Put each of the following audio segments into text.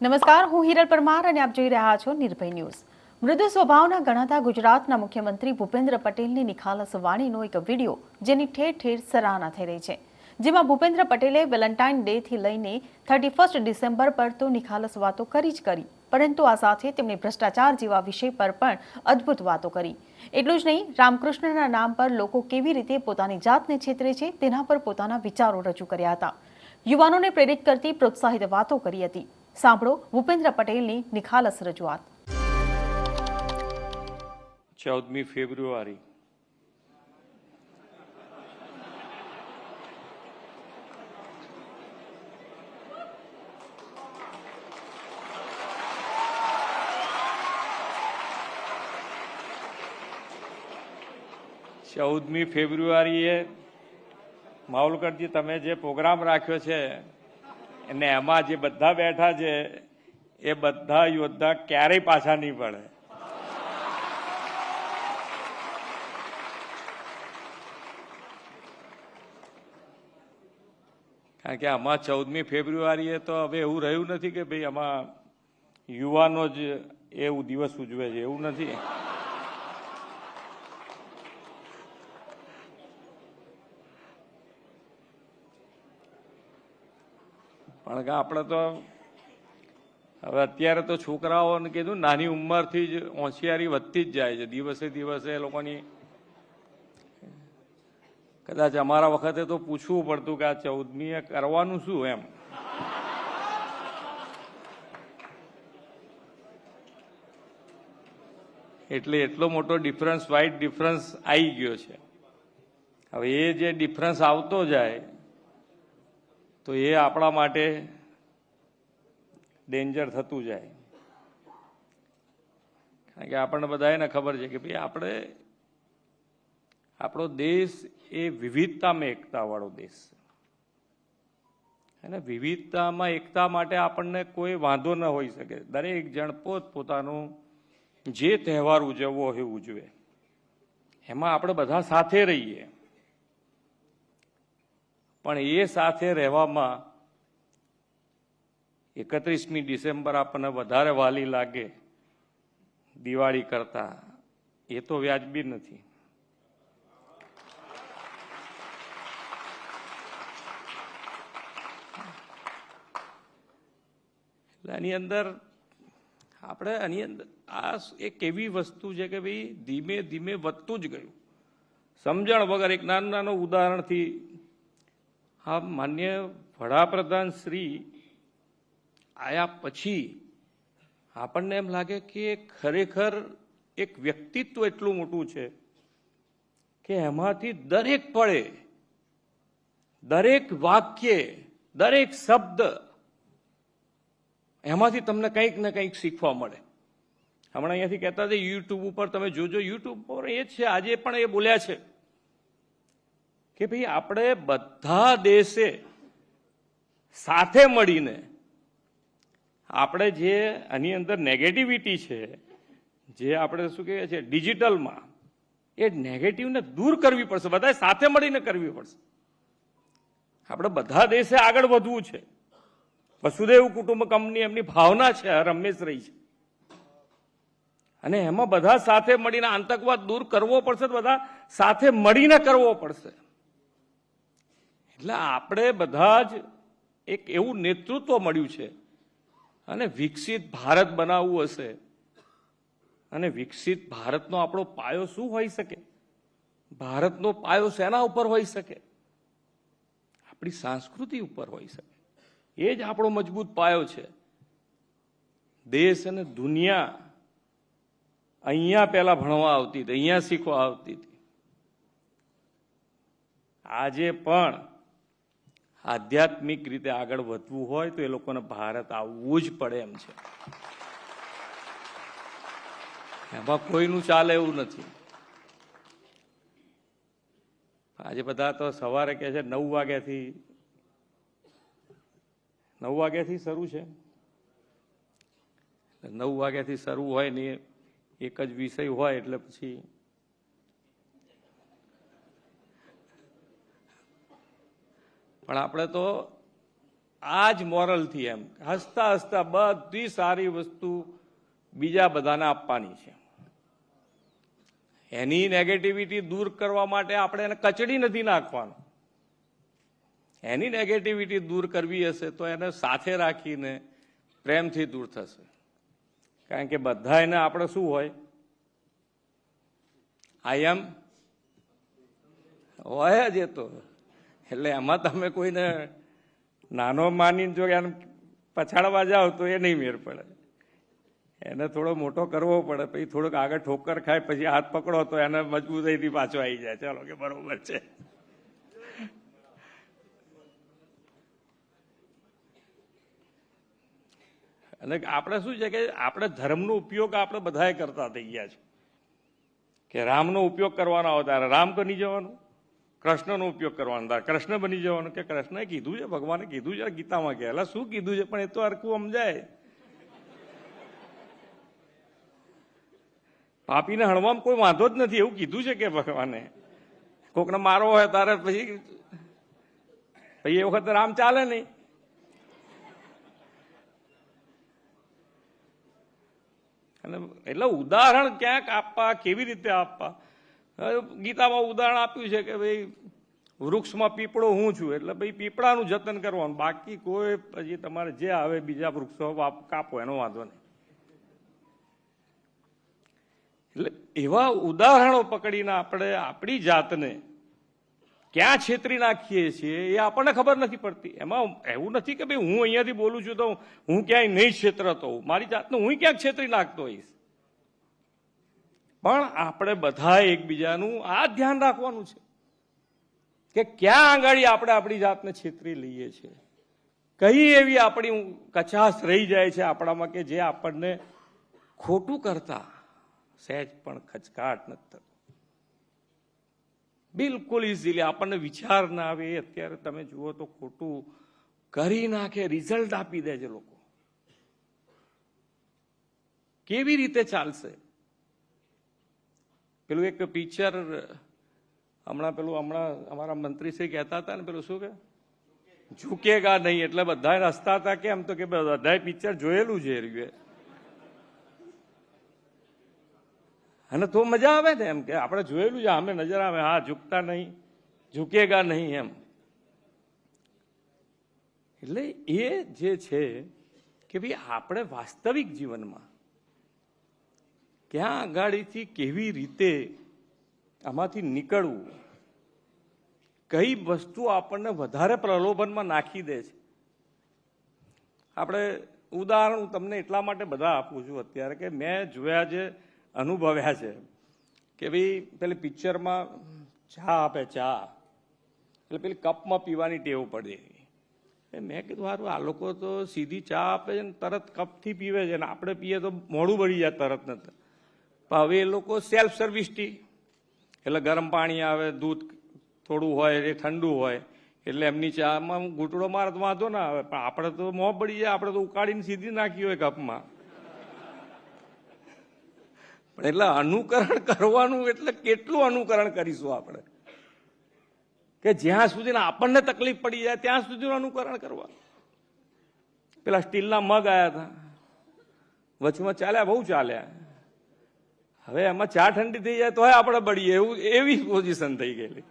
નમસ્કાર, હું હિરલ પરમાર અને આપ જોઈ રહ્યા છો નિર્ભય ન્યૂઝ. મૃદુ સ્વભાવના ગણાતા ગુજરાતના મુખ્યમંત્રી ભૂપેન્દ્ર પટેલની નિખાલસ વાણીનો એક વીડિયો, જેની ઠેર ઠેર સરાહના થઈ રહી છે. જેમાં ભૂપેન્દ્ર પટેલે વેલેન્ટાઇન ડે થી લઈને થર્ટી ફર્સ્ટ ડિસેમ્બર પર તો નિખાલસ વાતો કરી જ કરી, પરંતુ આ સાથે તેમણે ભ્રષ્ટાચાર જેવા વિષય પર પણ અદ્ભુત વાતો કરી. એટલું જ નહીં, રામકૃષ્ણના નામ પર લોકો કેવી રીતે પોતાની જાતને છેતરે છે, તેના પર પોતાના વિચારો રજૂ કર્યા હતા. યુવાનોને પ્રેરિત કરતી પ્રોત્સાહિત વાતો કરી હતી. સાંભળો ભૂપેન્દ્ર પટેલની નિખાલસ રજૂઆત. ચૌદમી ફેબ્રુઆરી. ચૌદમી ફેબ્રુઆરીએ માવલકરજી, તમે જે પ્રોગ્રામ રાખ્યો છે અને એમાં જે બધા બેઠા છે, એ બધા યોદ્ધા ક્યારેય પાછા નહીં પડે. કારણ કે આમાં ચૌદમી ફેબ્રુઆરીએ તો હવે એવું રહ્યું નથી કે ભાઈ આમાં યુવાનો જ એવું દિવસ ઉજવે છે, એવું નથી. પણ આપણે તો હવે અત્યારે તો છોકરાઓને કીધું નાની ઉંમરથી જ હોશિયારી વધતી જ જાય છે. દિવસે દિવસે એ લોકોની કદાચ અમારા વખતે તો પૂછવું પડતું કે આ ચૌદમીએ કરવાનું શું એમ? એટલે એટલો મોટો ડિફરન્સ વાઇટ ડિફરન્સ આવી ગયો છે. હવે એ જે ડિફરન્સ આવતો જાય તો એ આપણા માટે ડેન્જર થતું જાય. કારણ કે આપણને બધાને ખબર છે કે ભાઈ આપણે, આપણો દેશ એ વિવિધતામાં એકતાવાળો દેશ છે. અને વિવિધતામાં એકતા માટે આપણને કોઈ વાંધો ન હોઈ શકે. દરેક જણ પોત જે તહેવાર ઉજવવો હોય ઉજવે. એમાં આપણે બધા સાથે રહીએ. પણ એ સાથે રહેવામાં એકત્રીસમી ડિસેમ્બર આપણને વધારે વાલી લાગે. દિવાળી કરતા. એ તો વ્યાજબી નથી. આની અંદર આપણે આની અંદર આ એક એવી વસ્તુ છે કે ભાઈ ધીમે ધીમે વધતું જ ગયું. સમજણ વગર એક નાનું નાનું ઉદાહરણથી આ માન્ય વડાપ્રધાન શ્રી આયા પછી આપણને એમ લાગે કે ખરેખર એક વ્યક્તિત્વ એટલું મોટું છે કે એમાંથી દરેક પળે, દરેક વાક્ય, દરેક શબ્દ એમાંથી તમને કંઈક ને કંઈક શીખવા મળે. હમણાં અહીંયાથી કહેતા હતા યુટ્યુબ ઉપર તમે જોજો યુટ્યુબ પર એ છે, આજે પણ એ બોલ્યા છે. કે ભાઈ આપણે બધા દેશે સાથે મળીને આપણે જે આની અંદર નેગેટિવિટી છે, જે આપણે શું કહીએ છીએ ડિજિટલમાં એ નેગેટિવને દૂર કરવી પડશે. બધા સાથે મળીને કરવી પડશે. આપણે બધા દેશે આગળ વધવું છે. વસુદેવ કુટુંબ કંપની એમની ભાવના છે રમેશ રહી છે. અને એમાં બધા સાથે મળીને આતંકવાદ દૂર કરવો પડશે બધા સાથે મળીને કરવો પડશે. એટલે આપણે બધા જ એક એવું નેતૃત્વ મળ્યું છે. અને વિકસિત ભારત બનાવવું હશે. અને વિકસિત ભારતનો આપણો પાયો શું હોઈ શકે? ભારતનો પાયો શેના ઉપર હોઈ શકે? આપણી સંસ્કૃતિ ઉપર હોઈ શકે. એ જ આપણો મજબૂત પાયો છે. દેશ અને દુનિયા અહીંયા પહેલા ભણવા આવતી હતી, અહીંયા શીખવા આવતી હતી. આજે પણ આધ્યાત્મિક રીતે આગળ વધવું હોય તો એ લોકોને ભારત આવવું જ પડે એમ છે. એમાં કોઈનું ચાલે એવું નથી. આજે બધા તો સવારે કહે છે નવ વાગ્યાથી નવ વાગ્યાથી શરૂ છે. નવ વાગ્યાથી શરૂ હોય ને એક જ વિષય હોય એટલે પછી પણ આપણે તો આ જ મોરલથી એમ હસતા હસતા બધી સારી વસ્તુ બીજા બધાને આપવાની છે. એની નેગેટિવિટી દૂર કરવા માટે આપણે એને કચડી નથી નાખવાનું. એની નેગેટિવિટી દૂર કરવી હશે તો એને સાથે રાખીને પ્રેમથી દૂર થશે. કારણ કે બધા એને આપણે શું હોય? આઈ એમ હોય જ એ તો. એટલે એમાં તમે કોઈને નાનો માનીને જો એને પછાડવા જાઓ તો એ નહીં મેર પડે. એને થોડો મોટો કરવો પડે, પછી થોડોક આગળ ઠોકર ખાય, પછી હાથ પકડો તો એને મજબૂતીથી પાછો આવી જાય. ચાલો કે બરોબર છે. અને આપણે શું છે કે આપણે ધર્મનો ઉપયોગ આપણે બધાએ કરતા થઈ ગયા છે. કે રામનો ઉપયોગ કરવાનો આવે ત્યારે રામ બની જવાનું. કૃષ્ણનો ઉપયોગ કરવાનો. ત્યારે કૃષ્ણ બની જવાનું કે કૃષ્ણએ કીધું છે, ભગવાને કીધું છે ગીતામાં કે શું કીધું છે? પણ એ તો હરખું સમજાય. પાપીને હણવામાં કોઈ વાંધો જ નથી, એવું કીધું છે કે ભગવાને. કોકને મારો હોય તારે પછી પછી એ વખત રામ ચાલે નહીં. અને એટલે ઉદાહરણ ક્યાંક આપવા, કેવી રીતે આપવા? ગીતામાં ઉદાહરણ આપ્યું છે કે ભાઈ, વૃક્ષમાં પીપળો હું છું? એટલે ભાઈ, પીપળાનું જતન કરવાનું. બાકી કોઈ પછી તમારે જે આવે બીજા વૃક્ષો કાપો, એનો વાંધો નહીં. એટલે એવા ઉદાહરણો પકડીને આપણે આપણી જાતને ક્યાં છેતરી નાખીએ છીએ એ આપણને ખબર નથી પડતી. એમાં એવું નથી કે ભાઈ હું અહીંયાથી બોલું છું તો હું ક્યાંય નહીં છેતરતો મારી જાતને હું ક્યાંક છેતરી નાખતો હોઈશ? પણ આપણે બધા એકબીજાનું આ ધ્યાન રાખવાનું છે કે ક્યાં આંગળી આપણે આપણી જાતને છેતરી લઈએ છીએ. કઈ એવી આપણી કચાશ રહી જાય છે આપણામાં કે જે આપણને ખોટું કરતા સહેજ પણ ખચકાટ નથી બિલકુલ ઇઝીલી આપણને વિચાર ના આવે અત્યારે તમે જુઓ તો ખોટું કરી નાખે રિઝલ્ટ આપી દે છે લોકો. કેવી રીતે ચાલશે? પેલું એક પિક્ચર હમણાં પેલું હમણાં અમારા મંત્રી શ્રી કહેતા હતા ને પેલું શું કે? ઝૂકેગા નહીં, એટલે બધા હસતા હતા કેમ તો કે બધાએ પિક્ચર જોયેલું છે રહ્યું અને તો મજા આવે ને એમ કે આપણે જોયેલું છે અમે નજર આવે, હા, ઝૂકતા નહીં, ઝૂકેગા નહીં એમ. એટલે એ જે છે કે ભાઈ આપણે વાસ્તવિક જીવનમાં ક્યાં આગાડીથી કેવી રીતે આમાંથી નીકળવું? કઈ વસ્તુ આપણને વધારે પ્રલોભનમાં નાખી દે છે? આપણે ઉદાહરણ હું તમને એટલા માટે બધા આપું છું અત્યારે કે મેં જોયા છે અનુભવ્યા છે કે ભાઈ પેલી પિક્ચરમાં ચા આપે, ચા. એટલે પેલી કપમાં પીવાની ટેવ પડી. એ મેં કીધું સારું આ લોકો તો સીધી ચા આપે છે ને તરત કપથી પીવે છે ને આપણે પીએ તો મોડું બળી જાય તરત ને તરત. પણ હવે એ લોકો સેલ્ફ સર્વિસ ટી એટલે ગરમ પાણી આવે, દૂધ થોડું હોય, એ ઠંડુ હોય, એટલે એમની ચામાં ઘૂંટડો મારે તો વાંધો ના આવે. પણ આપણે તો મોં પડી જાય, આપણે તો ઉકાળીને સીધી નાખી હોય કપમાં. પણ એટલે અનુકરણ કરવાનું એટલે કેટલું અનુકરણ કરીશું આપણે? કે જ્યાં સુધી આપણને તકલીફ પડી જાય, ત્યાં સુધીનું અનુકરણ કરવાનું. પેલા સ્ટીલના મગ આવ્યા હતા વચમાં ચાલ્યા, બહુ ચાલ્યા. હવે એમાં ચા ઠંડી થઈ જાય તો આપણે બળીએ. એવું, એવી પોઝિશન થઈ ગયેલી.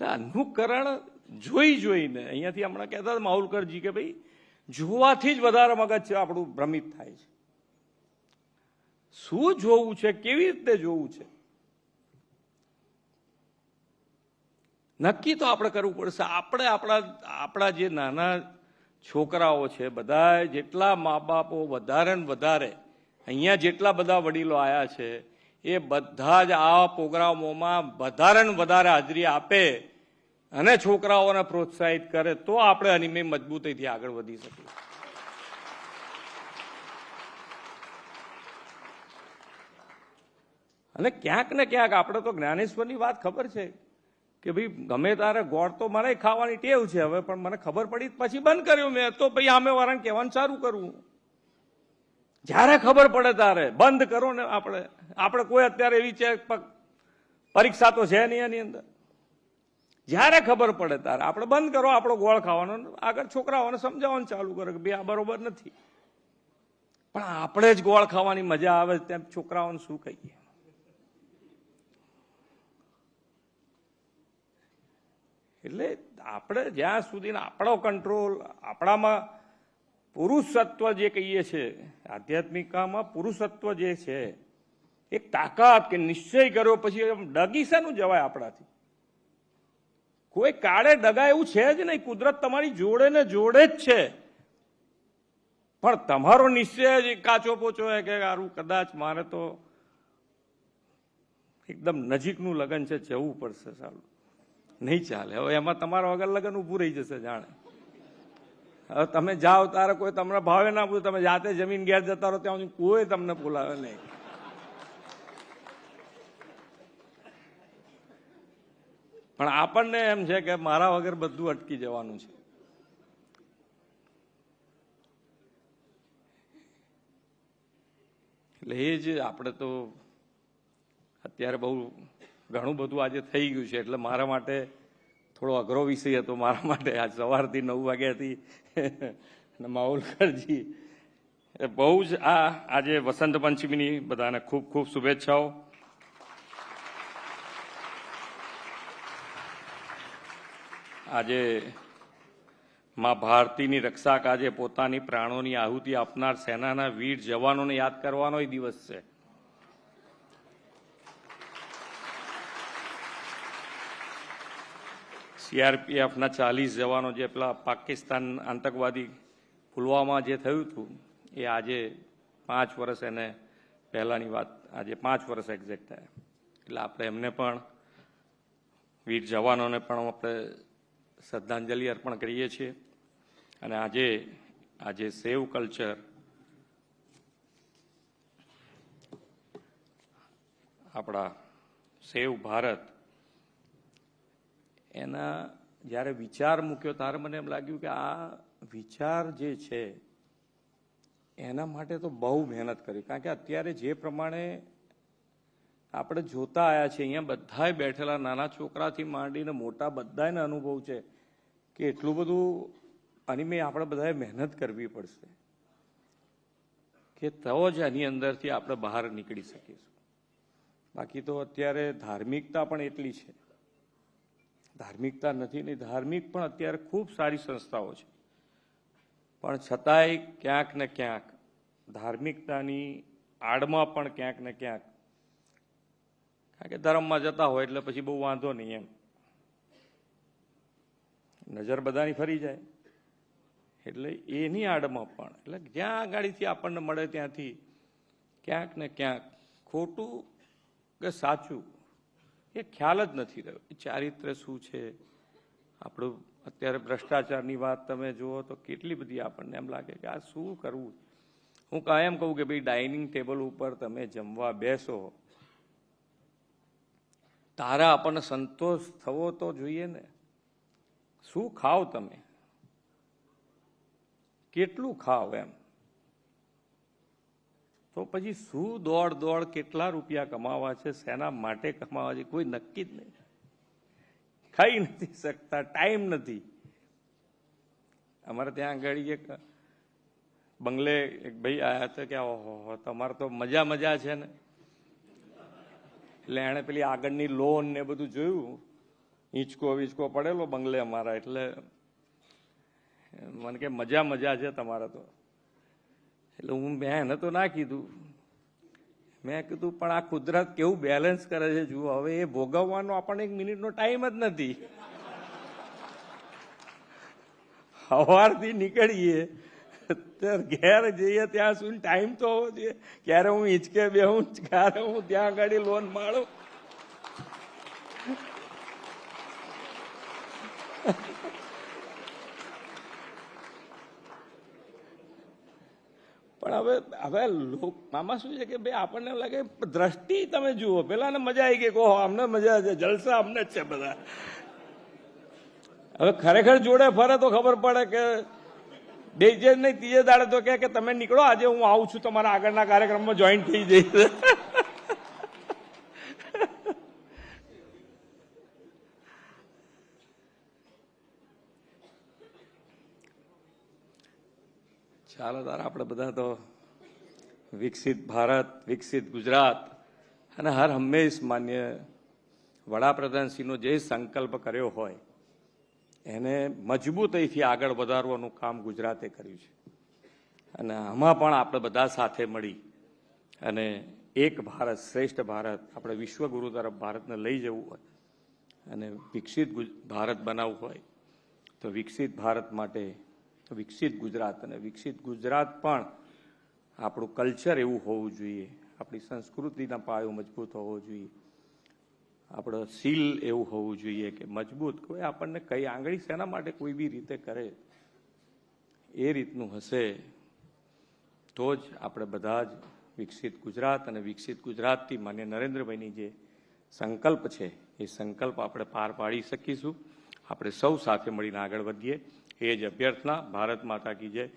અનુકરણ જોઈ જોઈને, અહીંયાથી હમણાં કહેતા હતા માહુલકરજી કે ભાઈ, જોવાથી જ વધારે મગજ આપણું ભ્રમિત થાય છે. શું જોવું છે, કેવી રીતે જોવું છે? નક્કી તો આપણે કરવું પડશે. આપણે આપણા આપણા જે નાના છોકરાઓ છે બધા જેટલા મા બાપો વધારે ને વધારે, અહીંયા જેટલા બધા વડીલો આવ્યા છે, એ બધા જ આ પ્રોગ્રામોમાં વધારે ને વધારે હાજરી આપે અને છોકરાઓને પ્રોત્સાહિત કરે, તો આપણે અનિમય મજબૂતીથી આગળ વધી શકીએ. અને ક્યાંક ને ક્યાંક, આપણે તો જ્ઞાનેશ્વરની વાત ખબર છે. કે ભાઈ, ગમે તારે ગોળ તો મને ખાવાની ટેવ છે હવે, પણ મને ખબર પડી પછી બંધ કર્યું મેં. તો ભાઈ આમે વાળાને કહેવાનું સારું કરવું જ્યારે ખબર પડે તારે બંધ કરો ને આપણે. આપણે કોઈ અત્યારે એવી છે પરીક્ષા તો છે નહીં એની અંદર. જ્યારે ખબર પડે ત્યારે. આપણે બંધ કરો, આપણો ગોળ ખાવાનો. આગળ છોકરાઓને સમજાવવાનું ચાલુ કરો કે ભાઈ, આ બરોબર નથી. પણ આપણે જ ગોળ ખાવાની મજા આવે તેમ છોકરાઓને શું કહીએ? એટલે આપણે જ્યાં સુધી આપણો કંટ્રોલ આપણામાં પુરુષત્વ જે કહીએ છીએ આધ્યાત્મિકામાં પુરુષત્વ જે છે, એક તાકાત કે નિશ્ચય કર્યો પછી આમ ડગી શાનું જવાય આપણાથી? કોઈ કાળે ડગા એવું છે જ નહીં, કુદરત તમારી જોડે ને જોડે જ છે. પણ તમારો નિશ્ચય જ કાચો પોચો કે સારું કદાચ મારે તો એકદમ નજીકનું લગ્ન છે, જવું પડશે સારું. નહીં ચાલે. હવે એમાં તમારા વગર લગ્ન ઊભું રહી જશે, જાણે. હવે તમે જાઓ તારે કોઈ તમને ભાવે ના પૂછે. તમે જાતે જમીન ઘેર જતા રહો ત્યાં કોઈ તમને બોલાવે નહીં. પણ આપણને એમ છે કે મારા વગર બધું અટકી જવાનું છે. એટલે એ જ આપણે તો અત્યારે બહુ ઘણું બધું આજે થઈ ગયું છે, એટલે મારા માટે થોડો અઘરો વિષય હતો. મારા માટે આજ સવારથી નવ વાગ્યાથી અને માઉલકરજી એ બહુ જ આ આજે વસંત પંચમીની બધાને ખૂબ ખૂબ શુભેચ્છાઓ. આજે માં ભારતીની રક્ષા કાજે પોતાની પ્રાણોની આહુતિ આપનાર સેનાના વીર જવાનોને યાદ કરવાનો દિવસ છે. સીઆરપીએફના ચાલીસ જવાનો જે પેલા પાકિસ્તાન આતંકવાદી પુલવામા જે થયું હતું, એ આજે પાંચ વર્ષ એને પહેલાંની વાત, આજે પાંચ વર્ષ એક્ઝેક્ટ થયા. એટલે આપણે એમને પણ, વીર જવાનોને પણ આપણે શ્રદ્ધાંજલિ અર્પણ કરીએ છીએ. અને આજે આજે સેવ કલ્ચર, આપણા સેવ ભારત એના જ્યારે વિચાર મૂક્યો ત્યારે મને એમ લાગ્યું કે આ વિચાર જે છે, એના માટે તો બહુ મહેનત કરી. કારણ કે અત્યારે જે પ્રમાણે આપણે જોતા આવ્યા છીએ, અહીંયા બધાય બેઠેલા નાના છોકરાથી માંડીને મોટા બધાને અનુભવ છે કે એટલું બધું અનિમે આપણે બધાએ મહેનત કરવી પડશે કે તો જ આની અંદરથી આપણે બહાર નીકળી શકીશું. બાકી તો અત્યારે ધાર્મિકતા પણ એટલી છે. ધાર્મિકતા નથી નહીં ધાર્મિક પણ અત્યારે ખૂબ સારી સંસ્થાઓ છે. પણ છતાંય ક્યાંક ને ક્યાંક ધાર્મિકતાની આડમાં પણ ક્યાંક ને ક્યાંક, કારણ કે ધર્મમાં જતા હોય એટલે પછી બહુ વાંધો નહીં એમ. નજર બધાની ફરી જાય. એટલે એની આડમાં પણ, એટલે જ્યાં આગાડીથી આપણને મળે ત્યાંથી ક્યાંક ને ક્યાંક ખોટું કે સાચું એ ખ્યાલ જ નથી રહ્યો. એ ચારિત્ર શું છે? આપણું અત્યારે ભ્રષ્ટાચારની વાત તમે જુઓ તો કેટલી બધી આપણને એમ લાગે કે આ શું કરવું? હું કાયમ કહું કે ભાઈ ડાઇનિંગ ટેબલ ઉપર તમે જમવા બેસો. તારા આપણને સંતોષ થવો તો જોઈએ ને. શું ખાવ તમે? કેટલું ખાવ એમ? તો પછી શું દોડ દોડ કેટલા રૂપિયા કમાવા છે, શેના માટે કમાવા છે, કોઈ નક્કી જ નહીં. ખાઈ નથી શકતા, ટાઈમ નથી. અમારે ત્યાં આગળ એક બંગલે એક ભાઈ આવ્યા હતા કે, ઓહો તમારે તો મજા મજા છે ને. એટલે એણે પેલી આગળની લોન ને બધું જોયું. હિંચકો વિંચકો પડેલો બંગલે અમારા, એટલે મને કે મજા મજા છે તમારે તો. એટલે હું મેં એને તો ના કીધું. મેં કીધું, પણ આ કુદરત કેવું બેલેન્સ કરે છે? જુઓ, હવે એ ભોગવવાનો આપણને એક મિનિટનો ટાઈમ જ નથી. સવારથી નીકળીએ, ત્યારે ઘેર જઈએ, ત્યાં સુધી ટાઈમ તો હોવો જોઈએ. ક્યારે હું હિંચકે બેહું, ક્યારે હું ત્યાં આગળ લોન માળું હવે લોક આમાં શું છે કે ભાઈ આપણને લાગે, દ્રષ્ટિ તમે જુઓ, પેલાને મજા આવી ગઈ કહો અમને મજા છે, જલસા અમને જ છે બધા. હવે ખરેખર જોડે ફરે તો ખબર પડે કે બીજે નહીં, ત્રીજે દાડે તો કે, તમે નીકળો, આજે હું આવું છું, તમારા આગળના કાર્યક્રમમાં જોઈન થઈ જઈશ ચાલો તારા, આપણે બધા તો વિકસિત ભારત, વિકસિત ગુજરાત. અને હર હંમેશ માન્ય વડાપ્રધાનશ્રીનો જે સંકલ્પ કર્યો હોય, એને મજબૂતાઈથી આગળ વધારવાનું કામ ગુજરાતે કર્યું છે. અને આમાં પણ આપણે બધા સાથે મળી અને એક ભારત, શ્રેષ્ઠ ભારત, આપણે વિશ્વગુરુ તરફ ભારતને લઈ જવું હોય અને વિકસિત ભારત બનાવવું હોય, તો વિકસિત ભારત માટે વિકસિત ગુજરાત અને વિકસિત ગુજરાત પણ આપણું કલ્ચર એવું હોવું જોઈએ. આપણી સંસ્કૃતિના પાયો મજબૂત હોવો જોઈએ. આપણો શીલ એવું હોવું જોઈએ કે મજબૂત. કોઈ આપણને કઈ આંગળી શેના માટે કોઈ બી રીતે કરે, એ રીતનું હશે. તો જ આપણે બધા જ વિકસિત ગુજરાત અને વિકસિત ગુજરાતથી માન્ય નરેન્દ્રભાઈની જે સંકલ્પ છે, એ સંકલ્પ આપણે પાર પાડી શકીશું. આપણે સૌ સાથે મળીને આગળ વધીએ. એ જ અભ્યર્થના, ભારત માતા કી જય.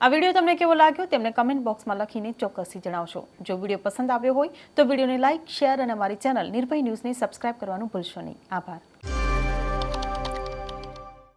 આ વીડિયો તમને કેવો લાગ્યો તેમને કમેન્ટ બોક્સમાં લખીને ચોક્કસથી જણાવશો. જો વીડિયો પસંદ આવ્યો હોય તો વિડીયોને લાઇક શેર અને અમારી ચેનલ નિર્ભય ન્યૂઝને સબસ્ક્રાઇબ કરવાનું ભૂલશો નહીં. આભાર.